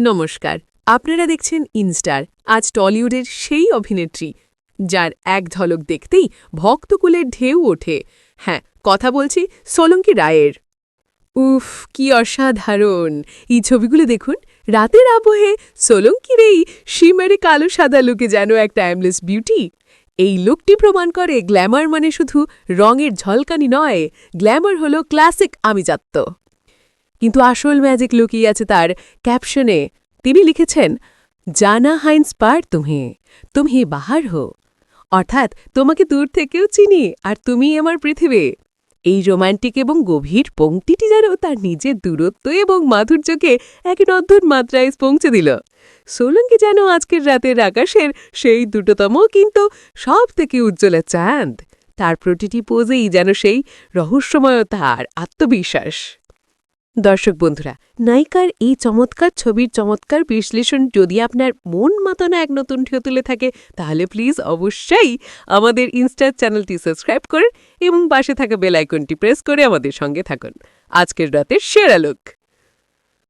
নমস্কার, আপনারা দেখছেন ইনস্টার, আজ টলিউডের সেই অভিনেত্রী, যার এক ঝলক দেখতেই ভক্তকুলের ঢেউ ওঠে। হ্যাঁ কথা বলছি সোলঙ্কি রায়ের। উফ, কি অসাধারণ! এই ছবিগুলো দেখুন, রাতের আবহে সোলঙ্কির এই শিমারে কালো সাদা লুকে যেন একটা অ্যামলেস বিউটি। এই লুকটি প্রমাণ করে গ্ল্যামার মানে শুধু রঙের ঝলকানি নয়, গ্ল্যামার হলো ক্লাসিক আমিজাত্য। কিন্তু আসল ম্যাজিক লুকিয়ে আছে তার ক্যাপশনে তিনি লিখেছেন, জানা হাইন্স পার তুমি তুমি বাহার হো। অর্থাৎ তোমাকে দূর থেকেও চিনি আর তুমি আমার পৃথিবী। এই রোমান্টিক এবং গভীর পংক্তিটি যেন তার নিজের দূরত্ব এবং মাধুর্যকে এক নদ্দুর মাত্রায় পৌঁছে দিল। সোলঙ্কি যেন আজকের রাতের আকাশের সেই দুটোতম কিন্তু সব থেকে উজ্জ্বলা চাঁদ। তার প্রতিটি পোজেই যেন সেই রহস্যময়তা আর আত্মবিশ্বাস। দর্শক বন্ধুরা, নায়িকার এই চমৎকার ছবির চমৎকার বিশ্লেষণ যদি আপনার মন মাতানো এক নতুন ঢেউ তুলে থাকে, তাহলে প্লিজ অবশ্যই আমাদের ইনস্টার চ্যানেলটি সাবস্ক্রাইব করুন এবং পাশে থাকা বেলাইকনটি প্রেস করে আমাদের সঙ্গে থাকুন। আজকের রাতের সেরা লোক